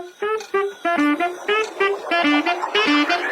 Thank you.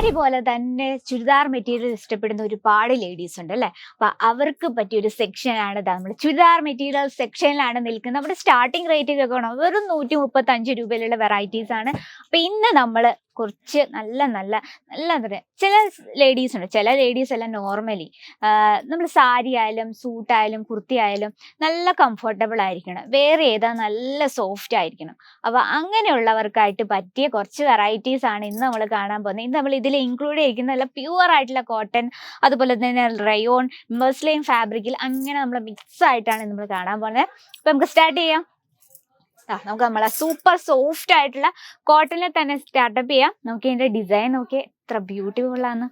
Sari പോലെ തന്നെ churidar material ഇഷ്ടപ്പെടുന്ന ഒരുപാട് ലേഡീസ് ഉണ്ട് അല്ലെ? അപ്പൊ അവർക്ക് പറ്റിയ ഒരു സെക്ഷൻ ആണ് നമ്മൾ ചുരിദാർ മെറ്റീരിയൽ സെക്ഷനിലാണ് നിൽക്കുന്നത്. നമ്മുടെ സ്റ്റാർട്ടിംഗ് റേറ്റ് ഒക്കെ വെറും നൂറ്റി മുപ്പത്തി അഞ്ച് രൂപയിലുള്ള വെറൈറ്റീസ് ആണ്. അപ്പൊ ഇന്ന് നമ്മൾ കുറച്ച് നല്ല നല്ല നല്ല എന്താ പറയുക ചില ലേഡീസ് ഉണ്ട് ചില ലേഡീസ് എല്ലാം നോർമലി നമ്മൾ സാരി ആയാലും സൂട്ട് ആയാലും കുർത്തി ആയാലും നല്ല കംഫർട്ടബിൾ ആയിരിക്കണം. വേറെ ഏതാ നല്ല സോഫ്റ്റ് ആയിരിക്കണം. അപ്പോൾ അങ്ങനെയുള്ളവർക്കായിട്ട് പറ്റിയ കുറച്ച് വെറൈറ്റീസ് ആണ് ഇന്ന് നമ്മൾ കാണാൻ പോകുന്നത്. ഇന്ന് നമ്മൾ ഇതിൽ ഇൻക്ലൂഡ് ചെയ്തിരിക്കുന്ന നല്ല പ്യുവർ ആയിട്ടുള്ള കോട്ടൺ അതുപോലെ തന്നെ റയോൺ മെസ്ലൈൻ ഫാബ്രിക്കിൽ അങ്ങനെ നമ്മൾ മിക്സ് ആയിട്ടാണ് നമ്മൾ കാണാൻ പോകുന്നത്. അപ്പോൾ നമുക്ക് സ്റ്റാർട്ട് ചെയ്യാം. നമുക്ക് നമ്മളെ സൂപ്പർ സോഫ്റ്റ് ആയിട്ടുള്ള കോട്ടണിൽ തന്നെ സ്റ്റാർട്ടപ്പ് ചെയ്യാം. നമുക്ക് ഇതിന്റെ ഡിസൈൻ നോക്കിയാൽ എത്ര ബ്യൂട്ടിഫുൾ ആണ്.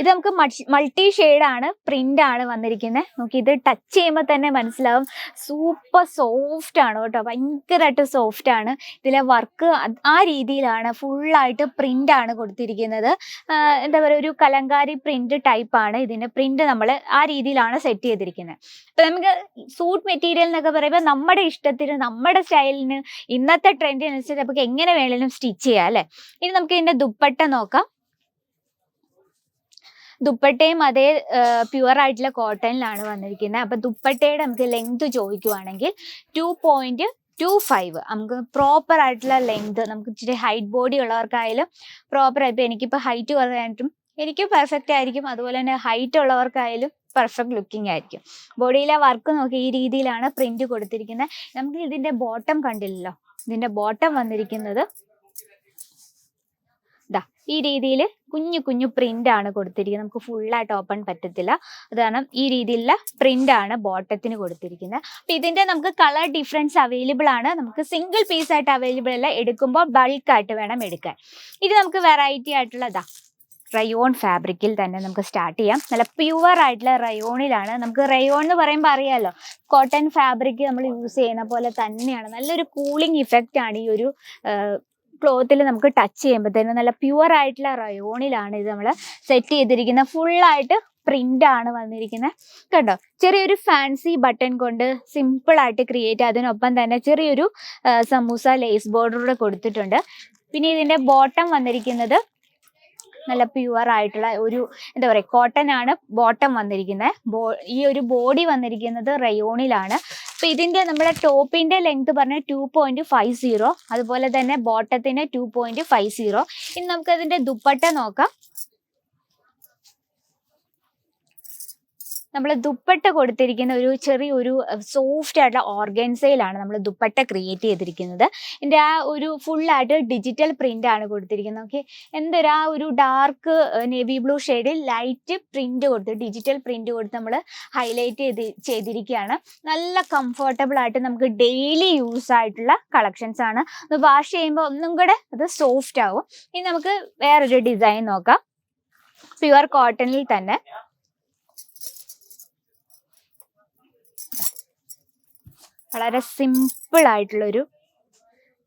ഇത് നമുക്ക് മൾട്ടി ആണ് പ്രിന്റ് ആണ് വന്നിരിക്കുന്നത് നമുക്ക് ഇത് ടച്ച് ചെയ്യുമ്പോൾ തന്നെ മനസ്സിലാവും. സൂപ്പർ സോഫ്റ്റ് ആണ് കേട്ടോ. ഭയങ്കരമായിട്ട് സോഫ്റ്റ് ആണ്. ഇതിലെ വർക്ക് ആ രീതിയിലാണ് ഫുള്ളായിട്ട് പ്രിന്റ് ആണ് കൊടുത്തിരിക്കുന്നത്. എന്താ പറയുക ഒരു കലങ്കാരി പ്രിന്റ് ടൈപ്പ് ആണ് ഇതിന്റെ പ്രിന്റ് നമ്മൾ ആ രീതിയിലാണ് സെറ്റ് ചെയ്തിരിക്കുന്നത് അപ്പൊ നമുക്ക് സൂട്ട് മെറ്റീരിയൽ എന്നൊക്കെ പറയുമ്പോൾ നമ്മുടെ ഇഷ്ടത്തിന് നമ്മുടെ സ്റ്റൈലിന് ഇന്നത്തെ ട്രെൻഡിനനുസരിച്ച് നമുക്ക് എങ്ങനെ വേണമെങ്കിലും സ്റ്റിച്ച് ചെയ്യാം അല്ലേ? ഇനി നമുക്ക് ഇതിന്റെ ദുപ്പട്ട നോക്കാം. ദുപ്പട്ടയും അതേ പ്യുവർ ആയിട്ടുള്ള കോട്ടണിലാണ് വന്നിരിക്കുന്നത്. അപ്പൊ ദുപ്പട്ടയുടെ നമുക്ക് ലെങ്ത് ചോദിക്കുവാണെങ്കിൽ ടു പോയിന്റ് ടു ഫൈവ് നമുക്ക് പ്രോപ്പർ ആയിട്ടുള്ള ലെങ്ത് നമുക്ക് ഇച്ചിരി ഹൈറ്റ് ബോഡി ഉള്ളവർക്കായാലും പ്രോപ്പർ ആയിട്ട് എനിക്കിപ്പോൾ ഹൈറ്റ് കുറവായിട്ടും എനിക്ക് പെർഫെക്റ്റ് ആയിരിക്കും. അതുപോലെ തന്നെ ഹൈറ്റ് ഉള്ളവർക്കായാലും പെർഫെക്റ്റ് ലുക്കിംഗ് ആയിരിക്കും. ബോഡിയിലെ വർക്ക് നോക്കി ഈ രീതിയിലാണ് പ്രിന്റ് കൊടുത്തിരിക്കുന്നത്. നമുക്ക് ഇതിന്റെ ബോട്ടം കണ്ടില്ലല്ലോ? ഇതിന്റെ ബോട്ടം വന്നിരിക്കുന്നത് ദാ ഈ രീതിയിൽ കുഞ്ഞു കുഞ്ഞു പ്രിന്റ് ആണ് കൊടുത്തിരിക്കുന്നത്. നമുക്ക് ഫുള്ളായിട്ട് ഓപ്പൺ പറ്റത്തില്ല. അത് കാരണം ഈ രീതിയിലുള്ള പ്രിന്റ് ആണ് ബോട്ടത്തിന് കൊടുത്തിരിക്കുന്നത്. അപ്പൊ ഇതിന്റെ നമുക്ക് കളർ ഡിഫറൻസ് അവൈലബിൾ ആണ്. നമുക്ക് സിംഗിൾ പീസ് ആയിട്ട് അവൈലബിൾ അല്ല. എടുക്കുമ്പോൾ ബൾക്ക് ആയിട്ട് വേണം എടുക്കാൻ. ഇത് നമുക്ക് വെറൈറ്റി ആയിട്ടുള്ളതാ റയോൺ ഫാബ്രിക്കിൽ തന്നെ നമുക്ക് സ്റ്റാർട്ട് ചെയ്യാം. നല്ല പ്യുവർ ആയിട്ടുള്ള റയോണിലാണ് നമുക്ക് റയോൺ എന്ന് പറയുമ്പോൾ അറിയാലോ കോട്ടൺ ഫാബ്രിക് നമ്മൾ യൂസ് ചെയ്യുന്ന പോലെ തന്നെയാണ്. നല്ലൊരു കൂളിംഗ് ഇഫക്റ്റ് ആണ് ഈ ഒരു ക്ലോത്തിൽ നമുക്ക് ടച്ച് ചെയ്യുമ്പോഴത്തേനും നല്ല പ്യുവർ ആയിട്ടുള്ള റയോണിലാണ് ഇത് നമ്മൾ സെറ്റ് ചെയ്തിരിക്കുന്നത് ഫുള്ളായിട്ട് പ്രിന്റ് ആണ് വന്നിരിക്കുന്നത് കണ്ടോ? ചെറിയൊരു ഫാൻസി ബട്ടൺ കൊണ്ട് സിമ്പിൾ ആയിട്ട് ക്രിയേറ്റ് അതിനൊപ്പം തന്നെ ചെറിയൊരു സമൂസ ലേസ് ബോർഡർ കൊടുത്തിട്ടുണ്ട്. പിന്നെ ഇതിന്റെ ബോട്ടം വന്നിരിക്കുന്നത് നല്ല പ്യുവർ ആയിട്ടുള്ള ഒരു എന്താ പറയുക കോട്ടൺ ആണ് ബോട്ടം വന്നിരിക്കുന്നത് ഈ ഒരു ബോഡി വന്നിരിക്കുന്നത് റയോണിലാണ് അപ്പൊ ഇതിന്റെ നമ്മുടെ ടോപ്പിന്റെ ലെങ്ത് പറഞ്ഞ ടു പോയിന്റ് ഫൈവ് സീറോ അതുപോലെ തന്നെ ബോട്ടത്തിന് ടു പോയിന്റ് ഫൈവ് സീറോ ഇനി നമുക്ക് അതിന്റെ ദുപ്പട്ട നോക്കാം. നമ്മൾ ദുപ്പട്ട കൊടുത്തിരിക്കുന്ന ഒരു ചെറിയ ഒരു സോഫ്റ്റ് ആയിട്ടുള്ള ഓർഗൻസയിലാണ് നമ്മൾ ദുപ്പട്ട ക്രിയേറ്റ് ചെയ്തിരിക്കുന്നത്. എന്റെ ആ ഒരു ഫുള്ളായിട്ട് ഡിജിറ്റൽ പ്രിന്റ് ആണ് കൊടുത്തിരിക്കുന്നത്. ഓക്കെ എന്തൊരു ആ ഒരു ഡാർക്ക് നേവി ബ്ലൂ ഷെയ്ഡിൽ ലൈറ്റ് പ്രിന്റ് കൊടുത്ത് ഡിജിറ്റൽ പ്രിന്റ് കൊടുത്ത് നമ്മൾ ഹൈലൈറ്റ് ചെയ്ത് ചെയ്തിരിക്കുകയാണ്. നല്ല കംഫർട്ടബിൾ ആയിട്ട് നമുക്ക് ഡെയിലി യൂസ് ആയിട്ടുള്ള കളക്ഷൻസ് ആണ്. വാഷ് ചെയ്യുമ്പോൾ ഒന്നും കൂടെ അത് സോഫ്റ്റ് ആവും. ഇനി നമുക്ക് വേറൊരു ഡിസൈൻ നോക്കാം. പ്യുവർ കോട്ടണിൽ തന്നെ. വളരെ സിമ്പിൾ ആയിട്ടുള്ളൊരു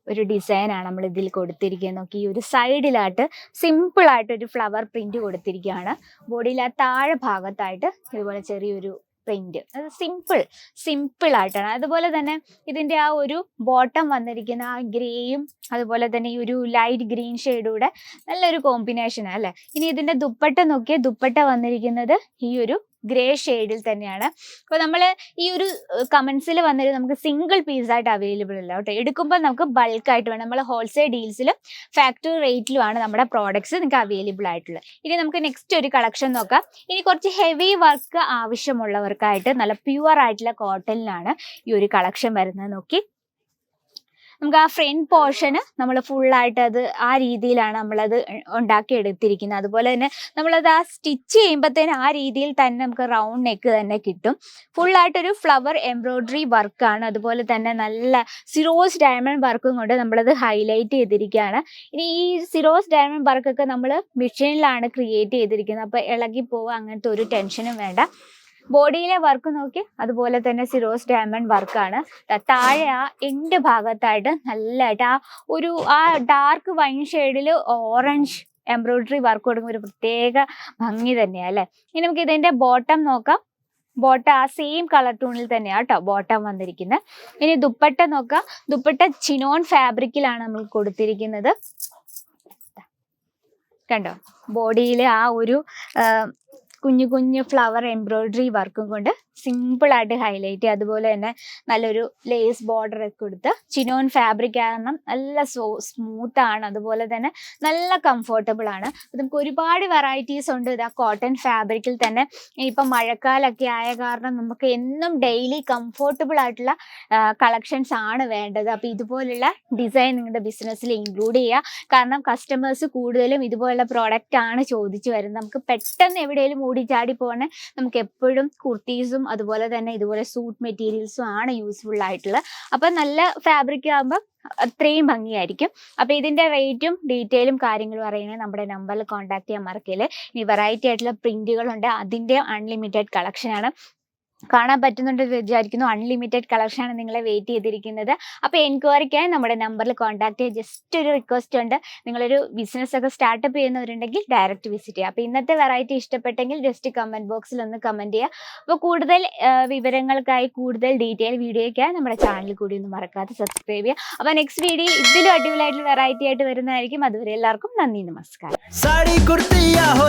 ഒരു ഡിസൈനാണ് നമ്മൾ ഇതിൽ കൊടുത്തിരിക്കുന്നത്. നോക്കി ഈ ഒരു സൈഡിലായിട്ട് സിമ്പിൾ ആയിട്ട് ഒരു ഫ്ലവർ പ്രിന്റ് കൊടുത്തിരിക്കുകയാണ്. ബോഡിയിൽ ആ താഴെ ഭാഗത്തായിട്ട് ഇതുപോലെ ചെറിയൊരു പ്രിന്റ് അത് സിമ്പിൾ സിമ്പിൾ ആയിട്ടാണ്. അതുപോലെ തന്നെ ഇതിന്റെ ആ ഒരു ബോട്ടം വന്നിരിക്കുന്ന ആ ഗ്രേയും അതുപോലെ തന്നെ ഈ ഒരു ലൈറ്റ് ഗ്രീൻ ഷെയ്ഡൂടെ നല്ലൊരു കോമ്പിനേഷനാണ് അല്ലേ? ഇനി ഇതിന്റെ ദുപ്പട്ട നോക്കിയാൽ ദുപ്പട്ട വന്നിരിക്കുന്നത് ഈ ഒരു ഗ്രേ ഷെയ്ഡിൽ തന്നെയാണ്. അപ്പോൾ നമ്മൾ ഈ ഒരു കമൻസിൽ വന്നിട്ട് നമുക്ക് സിംഗിൾ പീസ് ആയിട്ട് അവൈലബിൾ അല്ല കേട്ടോ. എടുക്കുമ്പോൾ നമുക്ക് ബൾക്കായിട്ട് വേണം. നമ്മൾ ഹോൾസെയിൽ ഡീൽസിലും ഫാക്ടറി റേറ്റിലുമാണ് നമ്മുടെ പ്രോഡക്ട്സ് നിങ്ങൾക്ക് അവൈലബിൾ ആയിട്ടുള്ളത്. ഇനി നമുക്ക് നെക്സ്റ്റ് ഒരു കളക്ഷൻ നോക്കാം. ഇനി കുറച്ച് ഹെവി വർക്ക് ആവശ്യമുള്ളവർക്കായിട്ട് നല്ല പ്യുവർ ആയിട്ടുള്ള കോട്ടണിലാണ് ഈ ഒരു കളക്ഷൻ വരുന്നത്. നോക്കി. നമുക്ക് ആ ഫ്രണ്ട് പോർഷന് നമ്മൾ ഫുള്ളായിട്ട് അത് ആ രീതിയിലാണ് നമ്മളത് ഉണ്ടാക്കി എടുത്തിരിക്കുന്നത് അതുപോലെ തന്നെ നമ്മളത് ആ സ്റ്റിച്ച് ചെയ്യുമ്പോഴത്തേന് ആ രീതിയിൽ തന്നെ നമുക്ക് റൗണ്ട് നെക്ക് തന്നെ കിട്ടും. ഫുള്ളായിട്ടൊരു ഫ്ലവർ എംബ്രോയ്ഡറി വർക്കാണ് അതുപോലെ തന്നെ നല്ല സിറോസ് ഡയമണ്ട് വർക്കും കൊണ്ട് നമ്മളത് ഹൈലൈറ്റ് ചെയ്തിരിക്കുകയാണ്. ഇനി ഈ സിറോസ് ഡയമണ്ട് വർക്കൊക്കെ നമ്മൾ മെഷീനിലാണ് ക്രിയേറ്റ് ചെയ്തിരിക്കുന്നത്. അപ്പോൾ ഇളകി പോവുക അങ്ങനത്തെ ഒരു ടെൻഷനും വേണ്ട. ബോഡിയിലെ വർക്ക് നോക്കി അതുപോലെ തന്നെ സിറോസ് ഡയമണ്ട് വർക്കാണ്. താഴെ ആ എൻഡ് ഭാഗത്തായിട്ട് നല്ലതായിട്ട് ആ ഒരു ആ ഡാർക്ക് വൈൻ ഷെയ്ഡിൽ ഓറഞ്ച് എംബ്രോയിഡറി വർക്ക് കൊടുക്കുമ്പോൾ ഒരു പ്രത്യേക ഭംഗി തന്നെയാണ് അല്ലേ? ഇനി നമുക്ക് ഇതിന്റെ ബോട്ടം നോക്കാം. ബോട്ടം ആ സെയിം കളർ ടൂണിൽ തന്നെയാണ് കേട്ടോ ബോട്ടം വന്നിരിക്കുന്നത് ഇനി ദുപ്പട്ട നോക്കാം. ദുപ്പട്ട ചിനോൺ ഫാബ്രിക്കിലാണ് നമ്മൾ കൊടുത്തിരിക്കുന്നത്. കണ്ടോ? ബോഡിയിലെ ആ ഒരു കുഞ്ഞു കുഞ്ഞു ഫ്ലവർ എംബ്രോയിഡറി വർക്കും കൊണ്ട് സിമ്പിൾ ആയിട്ട് ഹൈലൈറ്റ് ചെയ്യുക. അതുപോലെ തന്നെ നല്ലൊരു ലേസ് ബോർഡർ ഒക്കെ കൊടുത്ത് ചിനോൺ ഫാബ്രിക് കാരണം നല്ല സോ സ്മൂത്ത് ആണ്. അതുപോലെ തന്നെ നല്ല കംഫർട്ടബിൾ ആണ്. നമുക്ക് ഒരുപാട് വെറൈറ്റീസ് ഉണ്ട്. ഇതാ കോട്ടൺ ഫാബ്രിക്കിൽ തന്നെ. ഇപ്പം മഴക്കാലൊക്കെ ആയ കാരണം നമുക്ക് എന്നും ഡെയിലി കംഫർട്ടബിൾ ആയിട്ടുള്ള കളക്ഷൻസ് ആണ് വേണ്ടത്. അപ്പോൾ ഇതുപോലുള്ള ഡിസൈൻ നിങ്ങളുടെ ബിസിനസ്സിൽ ഇൻക്ലൂഡ് ചെയ്യുക. കാരണം കസ്റ്റമേഴ്സ് കൂടുതലും ഇതുപോലുള്ള പ്രോഡക്റ്റ് ആണ് ചോദിച്ചു വരുന്നത്. നമുക്ക് പെട്ടെന്ന് എവിടെയെങ്കിലും ഓടിച്ചാടി പോകണേ നമുക്ക് എപ്പോഴും കുർത്തീസും അതുപോലെ തന്നെ ഇതുപോലെ സൂട്ട് മെറ്റീരിയൽസും ആണ് യൂസ്ഫുൾ ആയിട്ടുള്ളത് അപ്പം നല്ല ഫാബ്രിക് ആകുമ്പോൾ അത്രയും ഭംഗിയായിരിക്കും. അപ്പോൾ ഇതിന്റെ റേറ്റും ഡീറ്റെയിലും കാര്യങ്ങളും അറിയണമെങ്കിൽ നമ്മുടെ നമ്പറിൽ കോൺടാക്ട് ചെയ്യാൻ മറക്കില്ല ഇനി വെറൈറ്റി ആയിട്ടുള്ള പ്രിന്റുകളുണ്ട് അതിന്റെ അൺലിമിറ്റഡ് കളക്ഷൻ ആണ്. കാണാൻ പറ്റുന്നുണ്ട് വിചാരിക്കുന്നു. അൺലിമിറ്റഡ് കളക്ഷനാണ് നിങ്ങളെ വെയിറ്റ് ചെയ്തിരിക്കുന്നത്. അപ്പോൾ എൻക്വയറിക്കായി നമ്മുടെ നമ്പറിൽ കോൺടാക്ട് ചെയ്യുക ജസ്റ്റ് ഒരു റിക്വസ്റ്റ് ഉണ്ട്. നിങ്ങളൊരു ബിസിനസ് ഒക്കെ സ്റ്റാർട്ടപ്പ് ചെയ്യുന്നവരുണ്ടെങ്കിൽ ഡയറക്റ്റ് വിസിറ്റ് ചെയ്യാം. അപ്പോൾ ഇന്നത്തെ വെറൈറ്റി ഇഷ്ടപ്പെട്ടെങ്കിൽ ജസ്റ്റ് കമന്റ് ബോക്സിൽ ഒന്ന് കമന്റ് ചെയ്യുക അപ്പോൾ കൂടുതൽ വിവരങ്ങൾക്കായി കൂടുതൽ ഡീറ്റെയിൽ വീഡിയോയ്ക്കായി നമ്മുടെ ചാനൽ കൂടി ഒന്ന് മറക്കാതെ സബ്സ്ക്രൈബ് ചെയ്യുക അപ്പോൾ നെക്സ്റ്റ് വീഡിയോ ഇതിലും അടിപൊളിയായിട്ട് വെറൈറ്റി ആയിട്ട് വരുന്നതായിരിക്കും. അതുവരെ എല്ലാവർക്കും നന്ദി നമസ്കാരം. സാരി കുർത്തിയാ ഹോ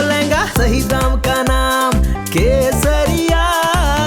കേസരിയാ.